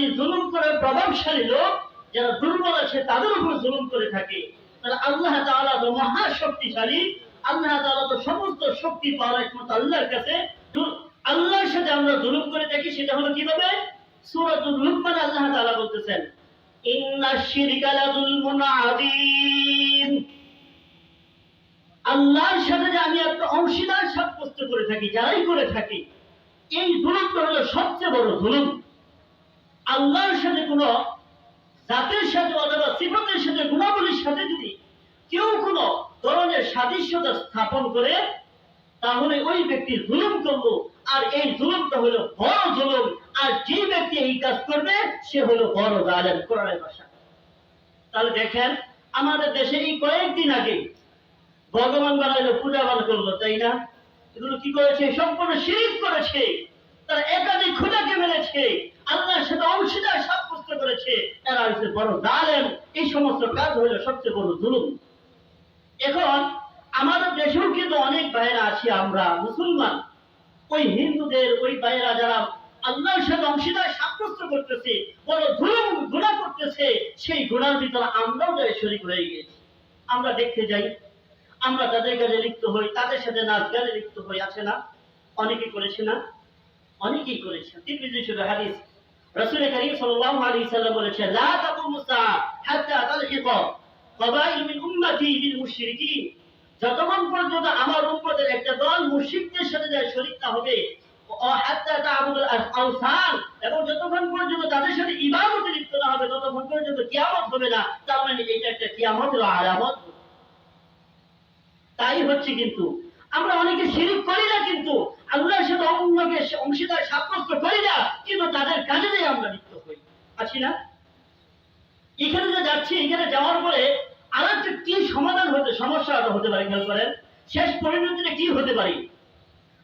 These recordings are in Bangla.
খালি জুলুম করে প্রভাবশালী লোক যারা দুর্বল আছে, তাদের উপর জুলুম করে থাকে। তাহলে আল্লাহ তাআলা তো মহা শক্তিশালী আল্লাহ তাআলা তো সমস্ত শক্তি পাওয়ার একমাত্র আল্লাহর কাছে। আল্লাহর সাথে আমরা জুলুম করে থাকি, সেটা হলো কীভাবে? সূরাতুল লুকমান আল্লাহ তাআলা বলতেছেন, ইন্না শিরকা লাযুলমুন আযীম। আল্লাহর সাথে যে আমি একটা অংশীদার সাব্যস্ত করে থাকি, যারাই করে থাকি, এই জুলুমটা হলো সবচেয়ে বড় জুলুম। আল্লাহর সাথে কোনো জাতের সাথে অথবা সিফতের সাথে, গুণাবলীর সাথে যদি কেউ কোনো ধরনের সাদৃশ্যতা স্থাপন করে, তাহলে ওই ব্যক্তি জুলুম করল। আর এই জুলুমটা হলো বড় জুলুম। আর যে ব্যক্তি এই কাজ করবে, সে হলো বড় জালেম, কোরআনের ভাষা। তাহলে দেখেন, আমাদের দেশে এই কয়েকদিন আগে ভগবান বানাইলো পূজা বান করল, তাই না? এগুলো কি করেছে? সম্পূর্ণ শিরিক করেছে। তারা একাধিক খুদাকে মেরেছে। আল্লাহর সাথে অংশীদার সাব্যস্ত করেছে। এরা হচ্ছে বড় জালেম। এই সমস্ত কাজ হলো সবচেয়ে বড় জুলুম। এখন আমাদের দেশেও কিন্তু অনেক ভাইরা আছি আমরা, মুসলমান। ওই হিন্দুদের, ওই ভাইরা যারা আল্লাহর সাথে অংশীদার সাব্যস্ত করতেছে, বড় জুলুম গুণা করতেছে, সেই গুণার ভিতরে আমরাও যাই শরীর হয়ে গেছি আমরা দেখতে যাই। আমরা তাদের কাজে লিপ্ত হই, তাদের সাথে নাচ গানে লিপ্ত হই, আছে না? অনেকে করেছে না? অনেকেই করেছে তিরমিজি শুধু হাদিস। রাসূল করিম সাল্লাল্লাহু আলাইহি সাল্লাম বলেছেন, লা তাকুমু হাত্তা তালহিকা মিন উম্মতি বিল মুশরিকিন। যতক্ষণ পর্যন্ত আমার উম্মতের একটা দল মুশরিকদের সাথে যায় শরীক না হবে এবং যতক্ষণ পর্যন্ত তাদের সাথে ইবাদতে লিপ্ত না হবে, ততক্ষণ পর্যন্ত কিয়ামত হবে না, তার মানে এটা একটা কিয়ামতের আলামত। তাই হচ্ছে কিন্তু আমরা অনেকে শিরিক করি না কিন্তু আল্লাহর সাথে অন্যকে অংশীদার সাব্যস্ত করি না, কিন্তু তাদের কাজে আমরা লিপ্ত হই। আছি না? এখানে যে যাচ্ছি, এখানে যাওয়ার পরে আর একটা কি সমাধান হতে সমস্যা হতে পারে, খেয়াল করেন। শেষ পরিণতিটা কি হতে পারে?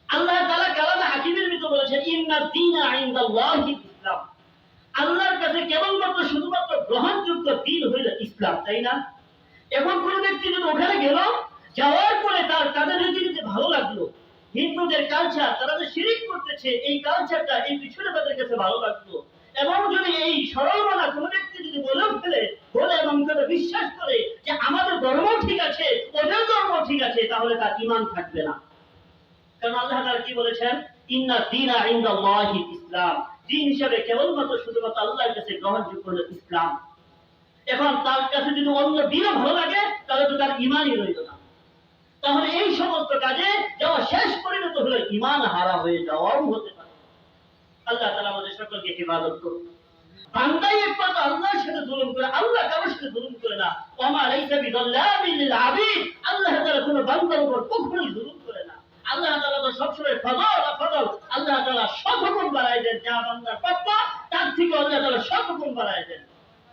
আল্লাহ তাআলা কালামে হাকিমের ভিতর বলেছেন, ইন্না দীনা ইনদাল্লাহি ইসলাম। আল্লাহর কাছে কেবলমাত্র শুধুমাত্র গ্রহণযোগ্য দিন হইল ইসলাম, তাই না? এখন কোন ব্যক্তি যদি ওখানে গেল যাওয়ার পরে তার তাদের রীতিনীতি ভালো লাগল হিন্দুদের কালচার তারা যে শিরিক করতেছে, এই কালচারটা এই পিছনে তাদের কাছে ভালো লাগল এবং যদি এই সরল মানা কোন ব্যক্তি যদি বলে ফেলে, বলে এবং তারা বিশ্বাস করে যে আমাদের ধর্ম ঠিক আছে, ওদের ধর্ম ঠিক আছে, তাহলে তার ইমান থাকবে না। কারণ আল্লাহ তাআলা কি বলেছেন? ইন্না দীনা ইনদাল্লাহি ইসলাম। দিন হিসাবে কেবলমাত্র শুধুমাত্র আল্লাহর কাছে গ্রহণযোগ্য হলো ইসলাম। এখন তার কাছে যদি অন্য দিনও ভালো লাগে, তাহলে তো তার ইমানই রইল না। তাহলে এই সমস্ত কাজে পরিণত হলো ইমান হারা হয়ে যাওয়াও হতে পারে। আল্লাহ তাআলা আমাদের সকলকে হেফাজত করুন। বান্দাই একমাত্র আল্লাহর সাথে জুলুম করে, আল্লাহ কারোর সাথে জুলুম করে না। আল্লাহ কোনো বান্দার উপর কখনোই জুলুম করে না। আল্লাহ তো সবসময় ফজল ফজল। আল্লাহ তাআলা শতগুণ বাড়ায় দেন, যা বান্দার প্রাপ্য তার থেকে আল্লাহ তাআলা শতগুণ বাড়ায় দেন।